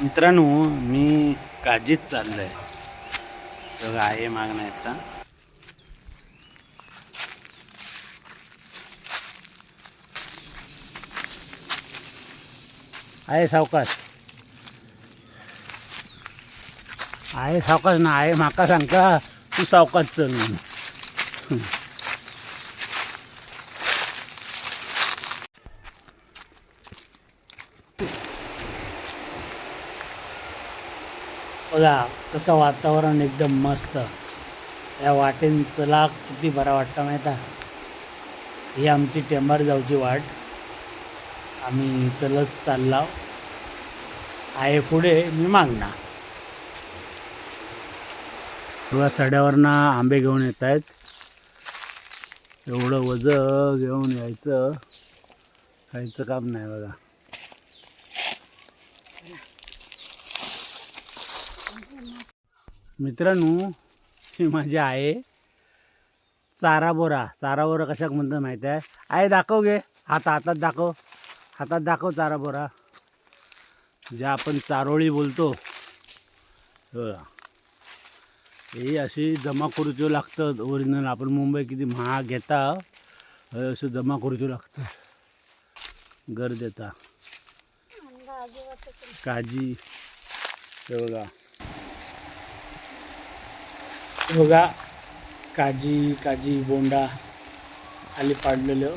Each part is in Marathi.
मित्रांनो मी काजीत आहे बघा आहे मागण्याचा आहे सावकाश. आहे सावकाश ना आहे माका सांगता तू सावकाश चल बघा कसं वातावरण एकदम मस्त. या वाटेन चला किती बरा वाटतं माहीत आहे? ही आमची टेंबार जाऊची वाट. आम्ही चलत चालला. आहे पुढे मी मागणार किंवा सड्यावरनं आंबे घेऊन येत आहेत. एवढं वजं घेऊन यायचं. खायचं काम नाही बघा. मित्रांनो ही माझी आहे चारा बोरा चारा बोरा कशाक म्हणतात माहिती आहे? आहे दाखव घे हात हातात दाखव. हातात दाखव चारा बोरा ज्या आपण चारोळी बोलतो. हो. हे. अशी जमा करूचं लागतं. ओरिजिनल आपण मुंबई किती महाग घेता असं जमा करूचं लागतं. घर देता. काजी. हे बघा. बघा काजी काजी बोंडा खाली पाडलेलं.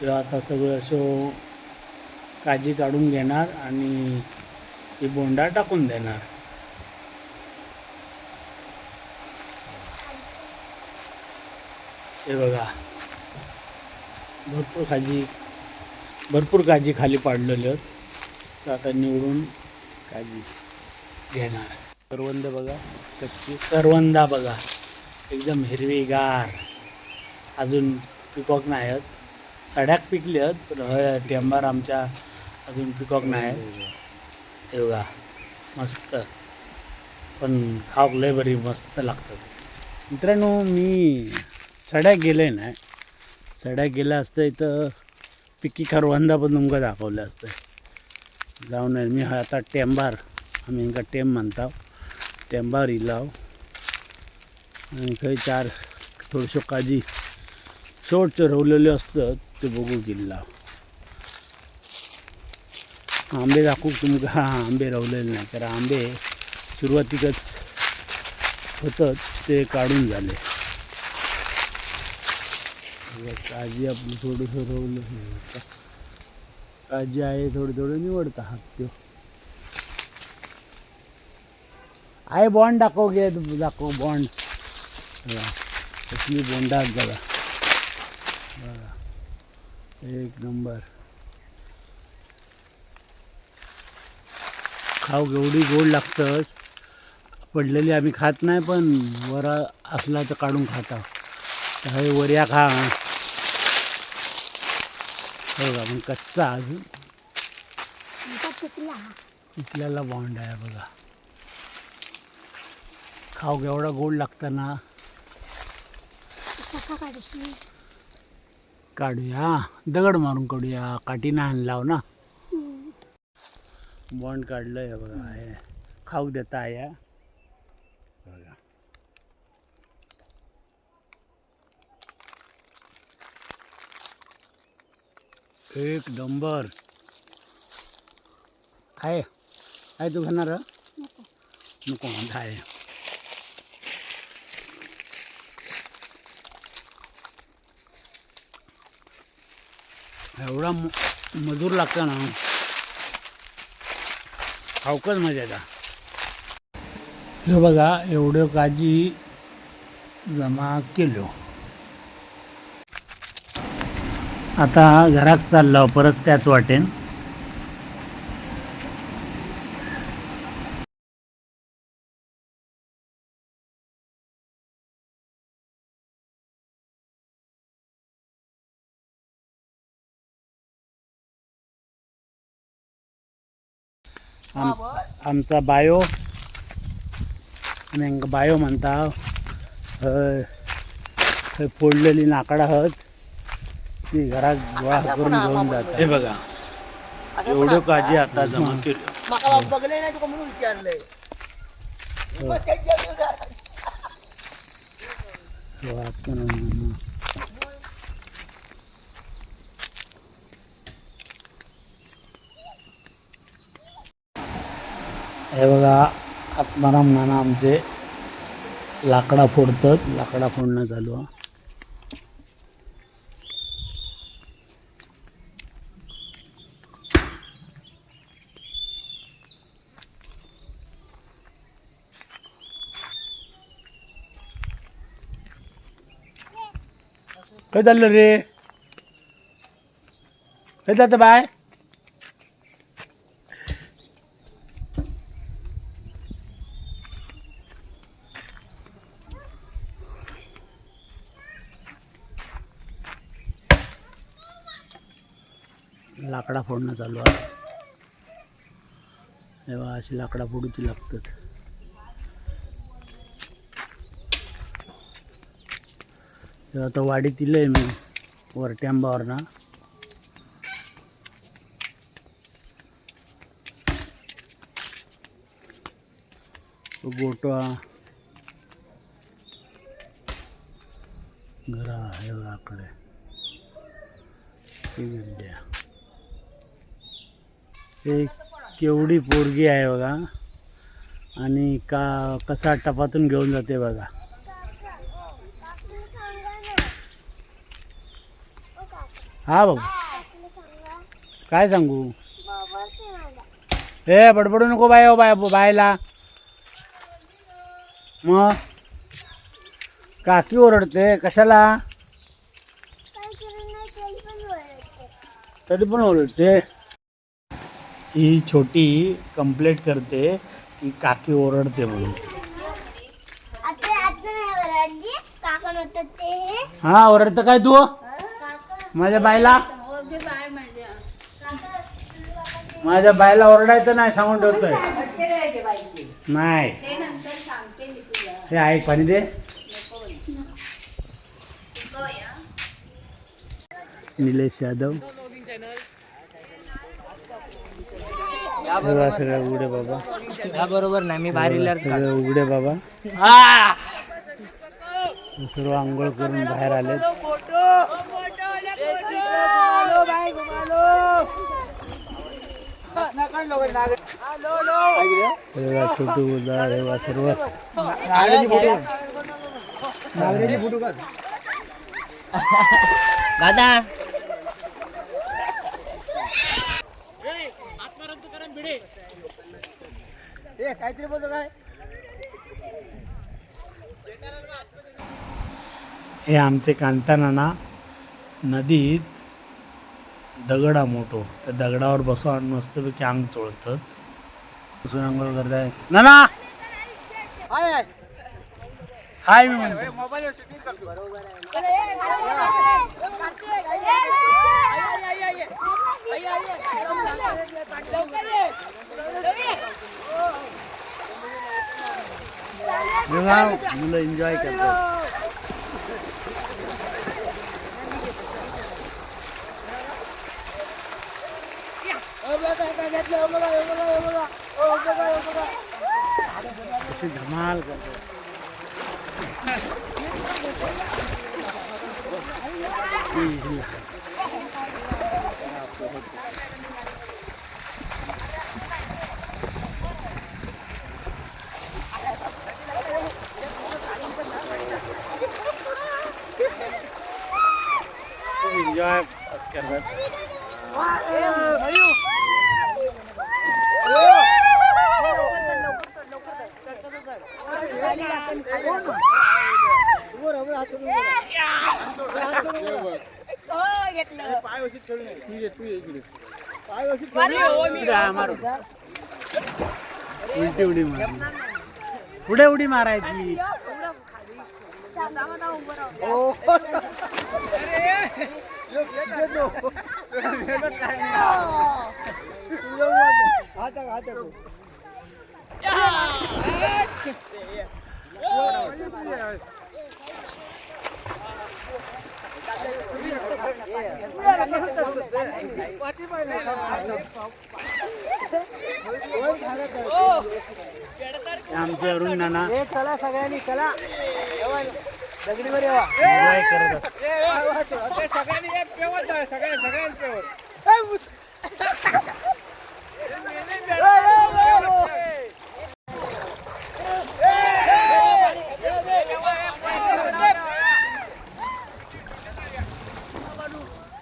तेव्हा आता सगळं असं काजी काढून घेणार आणि ती बोंडा टाकून देणार. हे बघा भरपूर काजी भरपूर काजी खाली पाडलेलं. तर आता निवडून काजी घेणार. करवंद बघा कच्ची. करवंदा बघा. एकदम हिरवीगार. अजून पिकॉक नाही आहेत. सड्याक पिकली आहेत पण हय टेंबार आमच्या अजून पिकॉक नाही आहेत. हे बघा मस्त. पण खाऊक लय बरी मस्त लागतात. मित्रांनो मी सड्याक गेले नाही. सड्याक गेलं असतं इथं पिकी करवंदा पण तुमकां दाखवलं असतं. जाऊन मी आता टेंबार आम्ही इंका टेम म्हणतात टेंबार इलाव आणि खंय चार थोडंसं काजी शेवटच्यो रवलेल्यो असतात त्यो बघू गेल्ला आंबे दाखवू तुमकां. हां आंबे रवलेले नाही कारण आंबे सुरुवातीकच होतं ते काढून झाले. काजी आपली थोडंसं रवलं काजी आहे थोडं थोडं निवडता हात त्यो. आहे बॉन्ड दाखव घे दाखव बॉन्ड कसली बोंडा आहेत बघा बघा एक नंबर खाऊ एवढी गोड लागतं. पडलेली आम्ही खात नाही पण वरा असला तर काढून खाता. हे वऱ्या खा. बघा पण कच्चा अजून. पिकल्याला बॉन्ड आहे बघा. खाऊ एवढा गोड लागतं ना काढूया. दगड मारून काढूया. काठी नाही आणलाव ना. बॉन्ड काढलं आहे बघा आहे खाऊ देता आहे. बघा. एक नंबर. आहे. आहे तू घेणार? नको. म्हणता आहे. एवढा म- मजूर लागतं ना. खाऊकच मजा हे बघा एवढं काजी जमा केलो. आता घरात चाललो परत त्याच वाटेन. आमचा बायो आमी हांकां बायो म्हणता. हय थंय फोडलेली लाकडां आहात. ती घरात गोळा करून घेऊन जातात. हे बघा. एवढं काजी आता जमा केलं. माका बघले नाही तुका म्हणून विचारलंय हे बघा आत्माराम नाना आमचे लाकडा फोडतात. लाकडा फोडणं चालू आहे. काय चाललं रे? काय जातं बाय? लाकडा फोडणं चालू आहे. तेव्हा अशी लाकडा फोडूची लागतात. तेव्हा आता वाडीत आहे मी वरट्यांबावर ना गोटवा घरा आहे आकडे विद्या हे केवढी पोरगी आहे बघा. आणि का कसा टपातून घेऊन जाते बघा. हा भाऊ. काय सांगू? हे बडबडू नको बाय हो बाय बायला. मग काकी ओरडते कशाला? तरी पण ओरडते. ही छोटी कंप्लेंट करते की काकी ओरडते म्हणून. हा ओरडतं काय तू? माझ्या बायला माझ्या बायला ओरडायचं नाही सांगून ठेवतोय. नाही. हे ऐक पाणी दे. निलेश यादव. बघा सगळं उघडे बाबा. बरोबर नाही मी बाहेर सगळं उघडे बाबा. सर्व आंघोळ करून बाहेर आले. छोटू उदार हे बा सर्व. दादा काहीतरी बोलतो काय हे आमचे कांतानाना नदीत दगडा मोठो त्या दगडावर बसून मस्तपैकी अंग चोळतात बसून आंघोळ करताय नाना हाय मी म्हणतो बघा, मुलं एन्जॉय करतात अशी धमाल करतात खूप एन्जॉय करतात इकडे हा, मारू. उलटी उडी मार पुढे उडी मारायची हे आमचे अरुण नाना. हे चला सगळ्यांनी चला. दगडीवर येवा. एन्जॉय करत असतात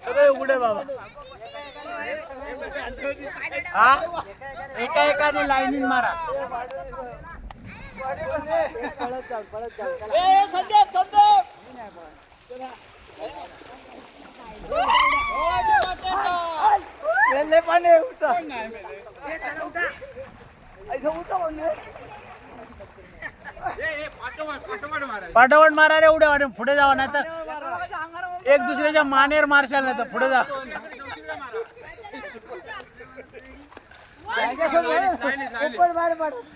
सगळे उघडे बाबा हा एका एकाने लाईनीन मारा पळत जाऊ पळत जाऊ लय पाणी आहे, उठा. इथं उठा म्हणजे. पाठवण मारा रे उड्या वाटे पुढे जावा नाही तर एक दुसऱ्याच्या मानेर मारशाल नाही तर पुढे जा बाहेर पड. एक,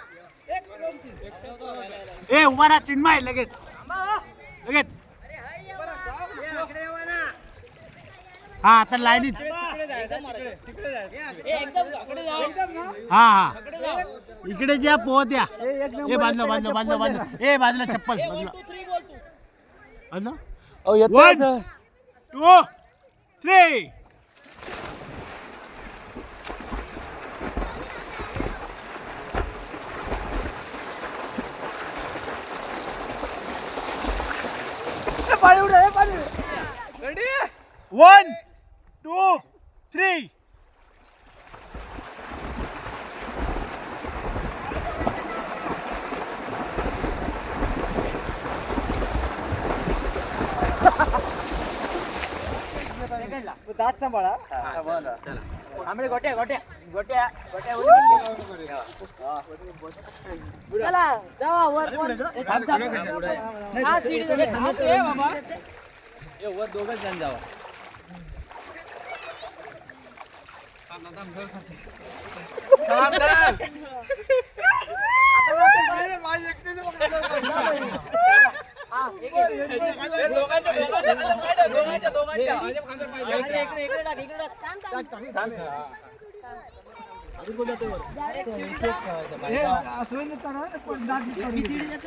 ए उभा राहा चिन्मय लगेच. लगेच. हा आता लाईनीत हा हा. इकडे ज्या पोहत या. ए बाजलं बाजलं बाजलं बाजलं ए बाजूला चप्पल बाजूला. बाजलं one two three one two three दात सांभाळा. आम्ही गोट्या गोट्या गोट्या गोट्या चला जावा वर वर. हा सीडी जाते. हा, ए बाबा. हा, एक- एक- दोघांच्या दोघांच्या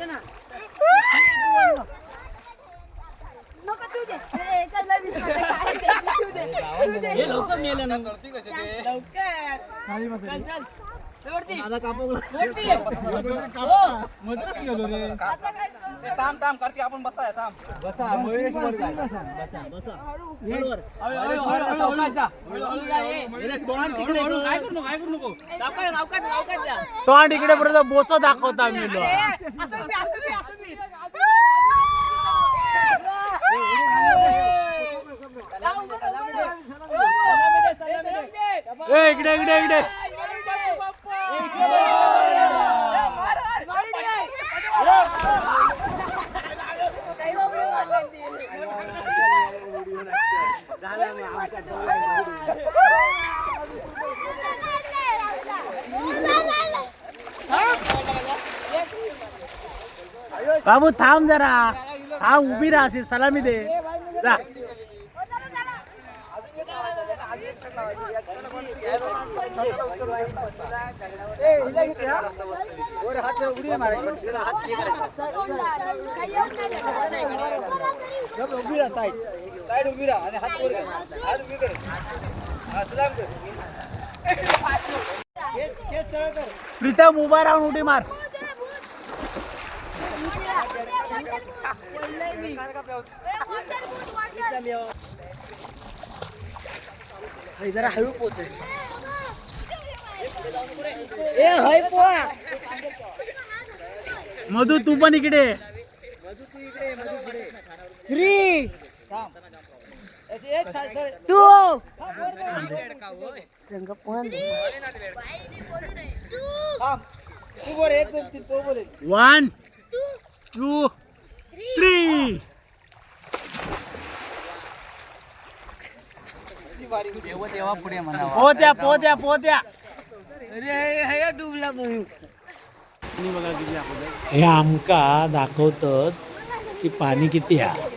না दे. लवकर चल चल. वरती. वरती. हो. थांब थांब कार्तिक आपण बसा थांब. बसा काय करू नको काय करू नको? जा. तोंड इकडे पर्यंत बोच दाखवता आम्ही ए, लोक. असं बी, असं बी, असं बी. बाबू थांब जरा. हा उभी राहा अशी सलामी दे. जा. उडी उभी राहा साईड साईड उभी राहा आणि हात वर कर हात उभी कर हा सलाम कर केस केस सरळ कर प्रीतम उभा राहून उडी मार. जरा हळू पोच ए हय पोहा. मधू तू पण इकडे मधू तू इकडे ये, मधू पुढे थ्री हा, पण बोल वन टू थ्री तेव्हा पुढे म्हणा पोत्या पोत्या पोत्या अरे डुबला हे आमका दाखवतात की पाणी किती आहे